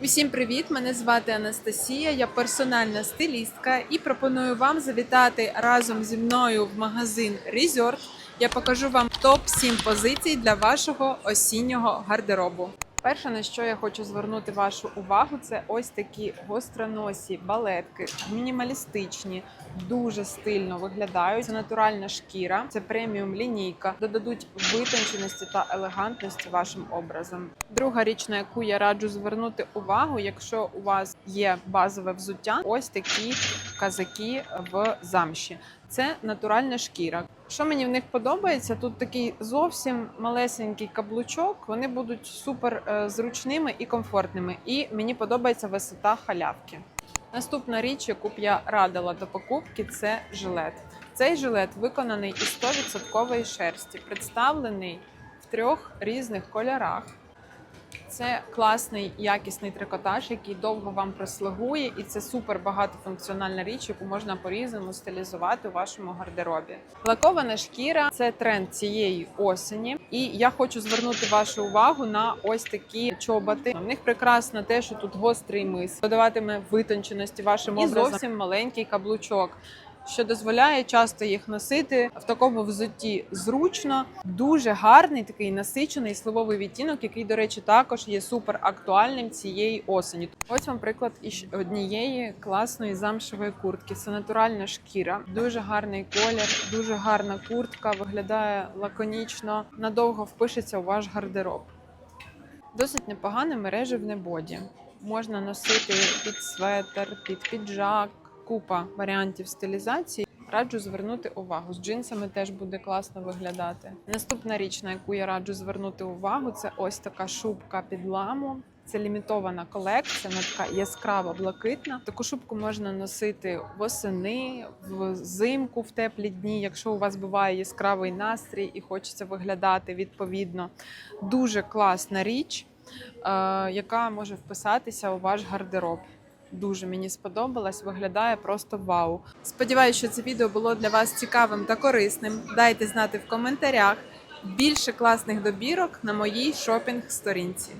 Усім привіт! Мене звати Анастасія. Я персональна стилістка і пропоную вам завітати разом зі мною в магазин Resort. Я покажу вам топ 7 позицій для вашого осіннього гардеробу. Перше, на що я хочу звернути вашу увагу, це ось такі гостроносі балетки, мінімалістичні, дуже стильно виглядають. Це натуральна шкіра, це преміум лінійка, додадуть витонченості та елегантності вашим образом. Друга річ, на яку я раджу звернути увагу, якщо у вас є базове взуття, ось такі казаки в замші. Це натуральна шкіра. Що мені в них подобається, тут такий зовсім малесенький каблучок. Вони будуть супер е, зручними і комфортними. І мені подобається висота халявки. Наступна річ, яку б я радила до покупки, це жилет. Цей жилет виконаний із 100% шерсті, представлений в трьох різних кольорах. Це класний якісний трикотаж, який довго вам прослугує, і це супер багатофункціональна річ, яку можна по-різному стилізувати у вашому гардеробі. Лакована шкіра це тренд цієї осені, і я хочу звернути вашу увагу на ось такі чоботи. В них прекрасно те, що тут гострий мис, додаватиме витонченості вашим І зовсім маленький каблучок що дозволяє часто їх носити в такому взутті зручно. Дуже гарний такий насичений сливовий відтінок, який, до речі, також є супер актуальним цієї осені. Ось вам приклад із однієї класної замшевої куртки. Це натуральна шкіра, дуже гарний колір, дуже гарна куртка, виглядає лаконічно, надовго впишеться у ваш гардероб. Досить непогане мережевне боді. Можна носити під светр, під піджак, купа варіантів стилізації. Раджу звернути увагу. З джинсами теж буде класно виглядати. Наступна річ, на яку я раджу звернути увагу, це ось така шубка під ламу. Це лімітована колекція, вона така яскраво блакитна. Таку шубку можна носити восени, взимку в теплі дні, якщо у вас буває яскравий настрій і хочеться виглядати відповідно. Дуже класна річ, е, яка може вписатися у ваш гардероб. Дуже мені сподобалась, виглядає просто вау. Сподіваюся, що це відео було для вас цікавим та корисним. Дайте знати в коментарях більше класних добірок на моїй шопінг сторінці.